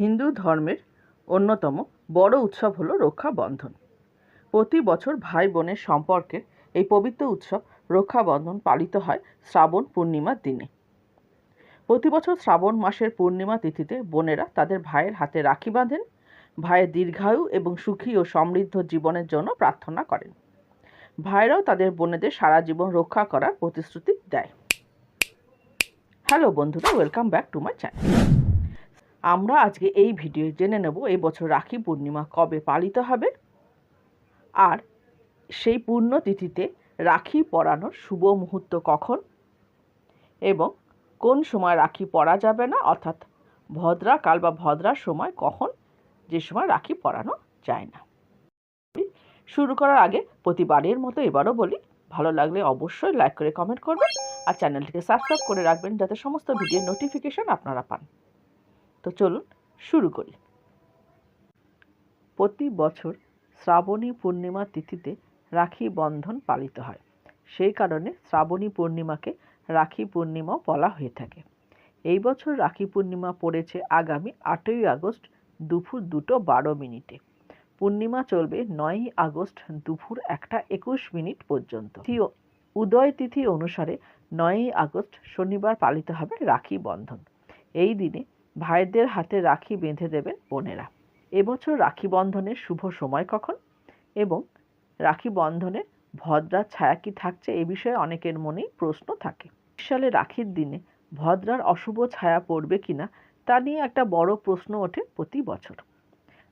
হিন্দু ধর্মের অন্যতম বড় উৎসব হলো রক্ষাবন্ধন। প্রতি বছর ভাই বোনের সম্পর্কের এই পবিত্র উৎসব রক্ষাবন্ধন পালিত হয় শ্রাবণ পূর্ণিমার দিনে। প্রতি বছর শ্রাবণ মাসের পূর্ণিমা তিথিতে বোনেরা তাদের ভাইয়ের হাতে রাখি বাঁধেন, ভাইয়ের দীর্ঘায়ু এবং সুখী ও সমৃদ্ধ জীবনের জন্য প্রার্থনা করেন। ভাইরাও তাদের বোনেদের সারা জীবন রক্ষা করার প্রতিশ্রুতি দেয়। হ্যালো বন্ধুরা, welcome back to my channel. আমরা আজকে এই ভিডিও জেনে নেব এই বছর রাখি পূর্ণিমা কবে পালিত হবে আর সেই পূর্ণ তিথিতে রাখি পরানোর শুভ মুহূর্ত কখন এবং কোন সময় রাখি পরা যাবে না, অর্থাৎ ভদ্রা কাল বা ভদ্রার সময় কখন যে সময় রাখি পরানো যায় না। শুরু করার আগে প্রতিবারের মতো এবারও বলি, ভালো লাগলে অবশ্যই লাইক করে কমেন্ট করবেন আর চ্যানেলটিকে সাবস্ক্রাইব করে রাখবেন যাতে সমস্ত ভিডিওর নোটিফিকেশন আপনারা পান। তো চলুন শুরু করি। প্রতি বছর শ্রাবণী পূর্ণিমা তিথিতে রাখি বন্ধন পালিত হয়। সেই কারণে শ্রাবণী পূর্ণিমাকে রাখি পূর্ণিমাও বলা হয়ে থাকে। এই বছর রাখি পূর্ণিমা পড়েছে আগামী আটই আগস্ট দুপুর দুটো বারো মিনিটে। পূর্ণিমা চলবে নয়ই আগস্ট দুপুর একটা একুশ মিনিট পর্যন্ত। উদয় তিথি অনুসারে নয়ই আগস্ট শনিবার পালিত হবে রাখি বন্ধন। এই দিনে ভাইদের হাতে রাখি বেঁধে দেবেন বোনেরা। এবছর রাখি বন্ধনের শুভ সময় কখন? এবং রাখি বন্ধনে ভদ্রার ছায়া কি থাকছে? এ বিষয়ে অনেকের মনেই প্রশ্ন থাকে। সালে রাখির দিনে ভদ্রার অশুভ ছায়া পড়বে কিনা, তা নিয়ে একটা বড় প্রশ্ন ওঠে প্রতি বছর।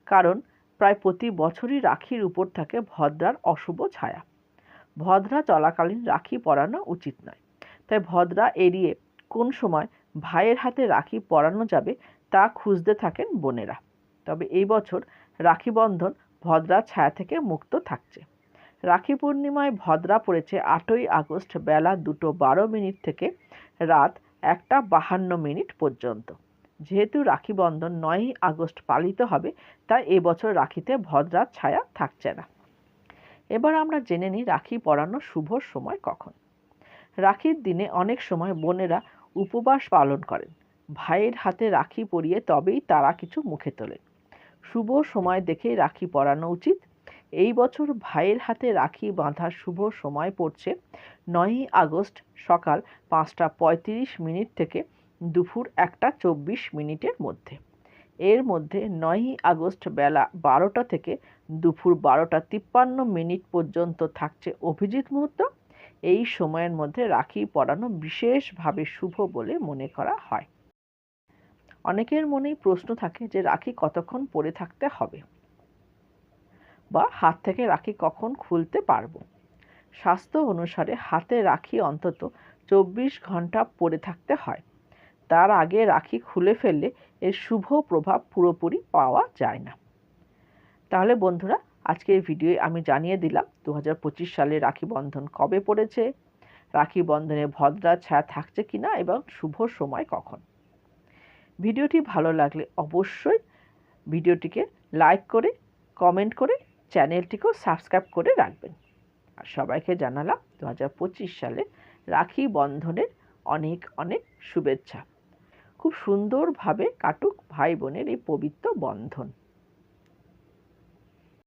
কারণ প্রায় প্রতি বছরই রাখির উপর থাকে ভদ্রার অশুভ ছায়া। ভদ্রা চলাকালীন রাখি পরানো উচিত নয়। তাই ভদ্রা এড়িয়ে কোন সময় ভাইয়ের হাতে রাখি পরানো যাবে তা খুঁজতে থাকেন বোনেরা। তবে এই বছর রাখি বন্ধন ভদ্রার ছায়া থেকে মুক্ত থাকছে। রাখি পূর্ণিমায় ভদ্রা পড়েছে আটই আগস্ট বেলা দুটো বারো মিনিট থেকে রাত একটা বাহান্ন মিনিট পর্যন্ত। যেহেতু রাখি বন্ধন নয়ই আগস্ট পালিত হবে, তাই এবছর রাখিতে ভদ্রার ছায়া থাকছে না। এবার আমরা জেনে নিই রাখি পরানোর শুভ সময় কখন। রাখির দিনে অনেক সময় বোনেরা উপবাস পালন করেন। ভাইয়ের হাতে রাখি পরিয়ে তবেই তারা কিছু মুখে তোলেন। শুভ সময় দেখেই রাখি পরানো উচিত। এই বছর ভাইয়ের হাতে রাখি বাঁধার শুভ সময় পড়ছে নয়ই আগস্ট সকাল পাঁচটা পঁয়ত্রিশ মিনিট থেকে দুপুর একটা চব্বিশ মিনিটের মধ্যে। এর মধ্যে নয়ই আগস্ট বেলা বারোটা থেকে দুপুর বারোটা তিপ্পান্ন মিনিট পর্যন্ত থাকছে অভিজিৎ মুহূর্ত। এই সময়ের মধ্যে রাখি পরানো বিশেষভাবে শুভ বলে মনে করা হয়। অনেকের মনেই প্রশ্ন থাকে যে রাখি কতক্ষণ পরে থাকতে হবে? বা হাত থেকে রাখি কখন খুলতে পারব? স্বাস্থ্য অনুসারে হাতে রাখি অন্তত চব্বিশ ঘণ্টা পরে থাকতে হয়। তার আগে রাখি খুলে ফেললে এর শুভ প্রভাব পুরোপুরি পাওয়া যায় না। তাহলে বন্ধুরা আজকের ভিডিওয়ে আমি জানিয়ে দিলাম দু হাজার পঁচিশ সালে রাখি বন্ধন কবে পড়েছে, রাখি বন্ধনে ভদ্রা ছায়া থাকছে কিনা এবং শুভ সময় কখন। ভিডিওটি ভালো লাগলে অবশ্যই ভিডিওটিকে লাইক করে, কমেন্ট করে, চ্যানেলটিকেও সাবস্ক্রাইব করে রাখবেন। আর সবাইকে জানালাম দু হাজার পঁচিশ সালে রাখি বন্ধনের অনেক অনেক শুভেচ্ছা। খুব সুন্দরভাবে কাটুক ভাই বোনের এই পবিত্র বন্ধন।